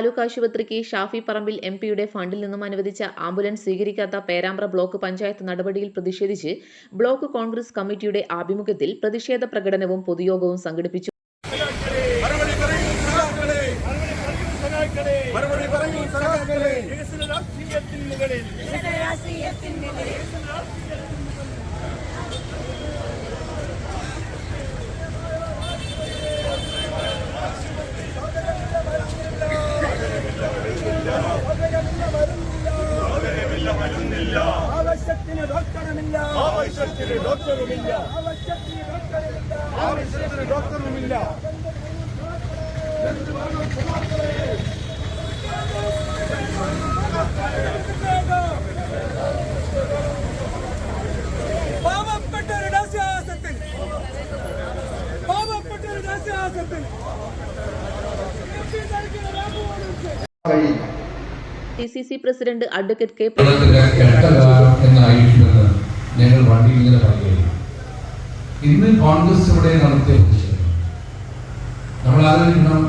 താലൂക്ക് ആശുപത്രിക്ക് ഷാഫി പറമ്പിൽ എം പിയുടെ ഫണ്ടിൽ നിന്നും അനുവദിച്ച ആംബുലൻസ് സ്വീകരിക്കാത്ത പേരാമ്പ്ര ബ്ലോക്ക് പഞ്ചായത്ത് നടപടിയിൽ പ്രതിഷേധിച്ച് ബ്ലോക്ക് കോൺഗ്രസ് കമ്മിറ്റിയുടെ ആഭിമുഖ്യത്തിൽ പ്രതിഷേധ പ്രകടനവും പൊതുയോഗവും സംഘടിപ്പിച്ചു. മുകളിൽ ആവശ്യത്തിന് ഡോക്ടറുമില്ല ആവശ്യത്തിന് ഡോക്ടറുമില്ല. ആവശ്യത്തിന് ഡോക്ടറുമില്ല. ആവശ്യത്തിന് ഡോക്ടറുമില്ല പാവപ്പെട്ട ഒരു പാവപ്പെട്ട ഒരു ദാസ്യാസത്തിൽ D C C president advocate K ഞങ്ങൾ വണ്ടി ഇങ്ങനെ പറയുകയാണ് ഇന്ന് കോൺഗ്രസ് ഇവിടെ നടത്തിയ നമ്മൾ ആലോചിക്കണം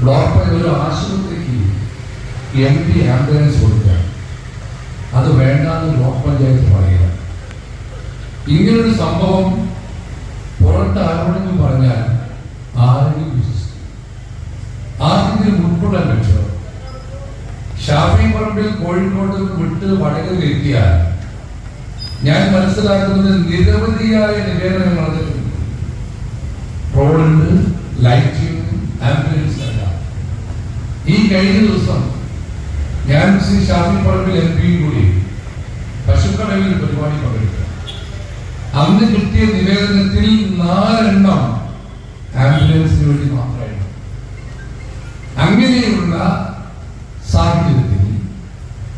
ബ്ലോക്ക് ഒരു ആശുപത്രിക്ക് എം പി ആംബുലൻസ് കൊടുക്കുക അത് വേണ്ടാന്ന് ബ്ലോക്ക് പഞ്ചായത്ത് പറയുക ഇങ്ങനൊരു സംഭവം പുറത്ത് ആരോടെങ്കിലും പറഞ്ഞാൽ ആരെങ്കിലും വിശ്വസിക്കും. ആർക്കെങ്കിലും ഉൾക്കൊള്ളാൻ പറ്റുമോ? ഷാഫി പറമ്പിൽ കോഴിക്കോട് വിട്ട് വടക്ക് എത്തിയാൽ ഞാൻ മനസ്സിലാക്കുന്നത് നിരവധിയായ നിവേദനങ്ങൾ റോഡുണ്ട് ലൈറ്റിംഗ് ആംബുലൻസ് അല്ല. ഈ കഴിഞ്ഞ ദിവസം ഞാൻ ശ്രീ ഷാഫി പറമ്പിൽ എം കൂടി പശുക്കടവിൽ പരിപാടി പങ്കെടുത്തു. അന്ന് കിട്ടിയ നിവേദനത്തിൽ നാലെണ്ണം ആംബുലൻസിന് വേണ്ടി മാത്രമായിരുന്നു. അങ്ങനെയുള്ള സാഹചര്യത്തിൽ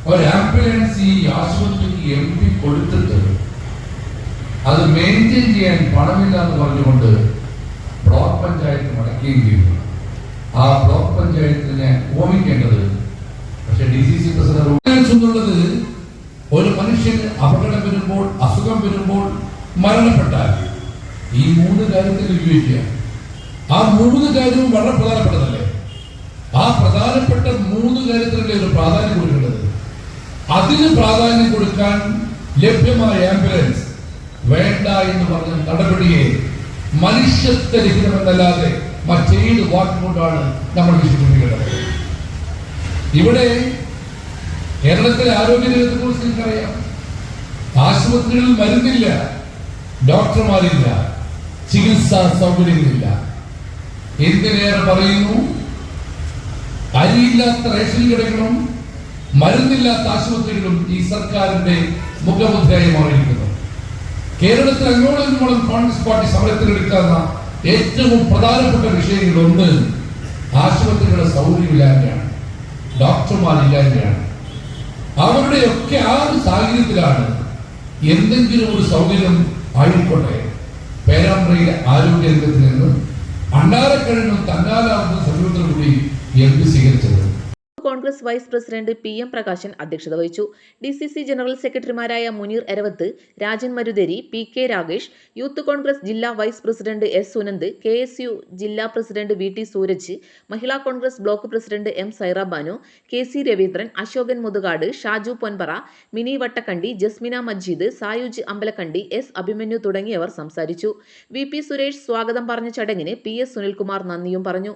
ഒരു ആംബുലൻസ് ഈ ആശുപത്രിക്ക് എം കൊടുത്തിട്ട് അത് മെയിന്റെയിൻ ചെയ്യാൻ പണമില്ല എന്ന് പറഞ്ഞുകൊണ്ട് ബ്ലോക്ക് പഞ്ചായത്ത് മടക്കുകയും ചെയ്തു. ആ ബ്ലോക്ക് പഞ്ചായത്തിനെ ഓമിക്കേണ്ടത് പക്ഷെ ഡി സി സി പ്രസിഡന്റ് ഒരു മനുഷ്യന് അപകടം വരുമ്പോൾ അസുഖം വരുമ്പോൾ മരണപ്പെട്ടാൽ ഈ മൂന്ന് കാര്യത്തിൽ ഉപയോഗിക്കുക ആ മൂന്ന് കാര്യവും വളരെ പ്രധാനപ്പെട്ടതല്ലേ? ആ പ്രധാനപ്പെട്ട മൂന്ന് കാര്യത്തിലല്ലേ ഒരു പ്രാധാന്യം കൊടുക്കേണ്ടത്? അതിന് പ്രാധാന്യം കൊടുക്കാൻ ലഭ്യമായ ആംബുലൻസ് വേണ്ട എന്ന് പറഞ്ഞ നടപടിയെ മനുഷ്യത്വരഹിതമെന്നല്ലാതെ മറ്റേത് വാക്കുകൊണ്ടാണ് നമ്മൾ വിശ്വസിക്കുന്നത് ഇവിടെ കേരളത്തിലെ ആരോഗ്യരംഗത്തെ കുറിച്ച് നിങ്ങൾക്കറിയാം. ആശുപത്രികളിൽ മരുന്നില്ല ഡോക്ടർമാരില്ല ചികിത്സാ സൗകര്യങ്ങളില്ല. എന്തിനേറെ പറയുന്നു? അരിയില്ലാത്ത റേഷൻ കടകളും മരുന്നില്ലാത്ത ആശുപത്രികളും ഈ സർക്കാരിന്റെ മുഖമുദ്രയായി മാറിയിരിക്കുന്നു. കേരളത്തിൽ അങ്ങോളം ഇങ്ങോളം കോൺഗ്രസ് പാർട്ടി സമരത്തിലെടുക്കാവുന്ന ഏറ്റവും പ്രധാനപ്പെട്ട വിഷയങ്ങളിൽ ഒന്ന് ആശുപത്രികളുടെ സൗകര്യമില്ലായ്മയാണ്. ഡോക്ടർമാരില്ലായ്മയാണ്. അവരുടെയൊക്കെ ആ ഒരു സാഹചര്യത്തിലാണ് എന്തെങ്കിലും ഒരു സൗകര്യം ആയിക്കോട്ടെ. പേരാമ്പ്രയിലെ ആരോഗ്യ രംഗത്ത് നിന്ന് അണ്ടാരക്കഴിഞ്ഞും തന്നാലാവുന്ന സമീപത്തോടുകൂടി എം പി സ്വീകരിച്ചത്. Congress vice president P M Prakashan അധ്യക്ഷത വഹിച്ചു. ഡി സി സി ജനറൽ സെക്രട്ടറിമാരായ Munir Eravath Rajan Marutheri P K Ragesh youth Congress ജില്ലാ vice president S Sunand K S U ജില്ലാ president V T Sooraj Mahila Congress block president M Saira Banu K C Raveendran Ashokan Muthukad Shaju Ponpara Mini Vattakandi Jasmina Majeed Sayuj Ambalakandi S Abhimanyu തുടങ്ങിയവർ സംസാരിച്ചു. V P Suresh സ്വാഗതം പറഞ്ഞ ചടങ്ങിന് P S Sunilkumar നന്ദിയും പറഞ്ഞു.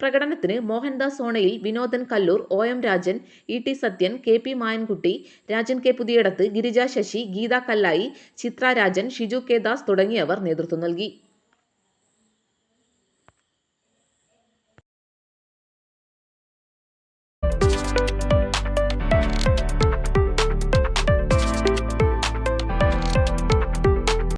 പ്രകടനത്തിന് Mohandas സോണയിൽ Vinodan Kallur O M Rajan E T Sathyan K P Mayankutty Rajan K Puthiyadath Girija Sasi Geetha Kallayi Chitra Rajan Shiju K Das തുടങ്ങിയവർ നേതൃത്വം നൽകി.